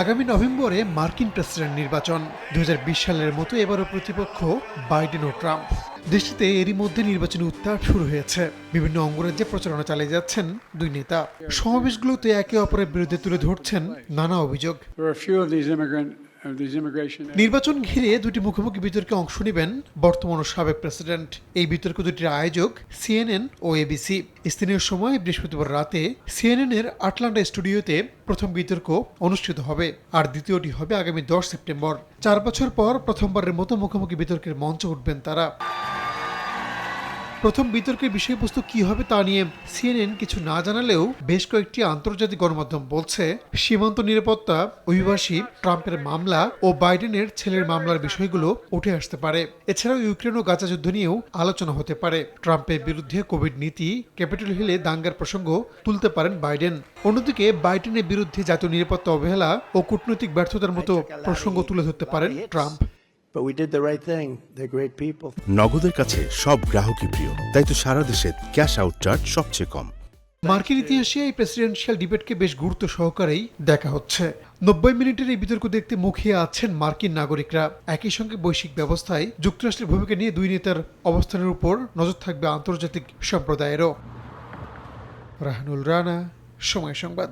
আগামী নভেম্বরে মার্কিন প্রেসিডেন্ট নির্বাচন। দু হাজার বিশ সালের মতো এবারও প্রতিপক্ষ বাইডেন ও ট্রাম্প। দেশটিতে এরই মধ্যে নির্বাচনী উত্তাপ শুরু হয়েছে। বিভিন্ন অঙ্গরাজ্যে প্রচারণা চালিয়ে যাচ্ছেন দুই নেতা। সমাবেশগুলোতে একে অপরের বিরুদ্ধে তুলে ধরছেন নানা অভিযোগ। নির্বাচন ঘিরে দুটি মুখোমুখি বিতর্কে অংশ নেবেন বর্তমান ও সাবেক প্রেসিডেন্ট। এই বিতর্ক দুটির আয়োজক সিএনএন ও এবিসি স্থানীয় সময় বৃহস্পতিবার রাতে সিএনএন এর আটলান্টা স্টুডিওতে প্রথম বিতর্ক অনুষ্ঠিত হবে, আর দ্বিতীয়টি হবে আগামী দশ সেপ্টেম্বর। চার বছর পর প্রথমবারের মতো মুখোমুখি বিতর্কের মঞ্চ উঠবেন তারা। প্রথম বিতর্কের বিষয়বস্তু কি হবে তা নিয়ে সিএনএন কিছু না জানালেও বেশ কয়েকটি আন্তর্জাতিক গণমাধ্যম বলছে, সীমান্ত নিরাপত্তা অভিবাসী ট্রাম্পের মামলা ও বাইডেনের ছেলের মামলার বিষয়গুলো উঠে আসতে পারে। এছাড়াও ইউক্রেন ও গাজা যুদ্ধ নিয়েও আলোচনা হতে পারে। ট্রাম্পের বিরুদ্ধে কোভিড নীতি, ক্যাপিটাল হিলে দাঙ্গার প্রসঙ্গ তুলতে পারেন বাইডেন। অন্যদিকে বাইডেনের বিরুদ্ধে জাতীয় নিরাপত্তা অবহেলা ও কূটনৈতিক ব্যর্থতার মতো প্রসঙ্গ তুলে ধরতে পারেন Trump. But we did the right thing. They're great people. নগদের কাছে সব গ্রাহকই প্রিয় তাই তো সারা দেশে ক্যাশ আউট চার্জ সবচেয়ে কম মার্কিন ইতিহাসে এই প্রেসিডেন্সিয়াল ডিবেটকে বেশ গুরুত্ব সহকারেই দেখা হচ্ছে নব্বই মিনিটের এই বিতর্ক দেখতে মুখিয়ে আছেন মার্কিন নাগরিকরা একই সঙ্গে বৈশ্বিক ব্যবস্থায় যুক্তরাষ্ট্রের ভূমিকা নিয়ে দুই নেতার অবস্থানের উপর নজর থাকবে আন্তর্জাতিক সম্প্রদায়েরও রাহানুল রানা সময় সংবাদ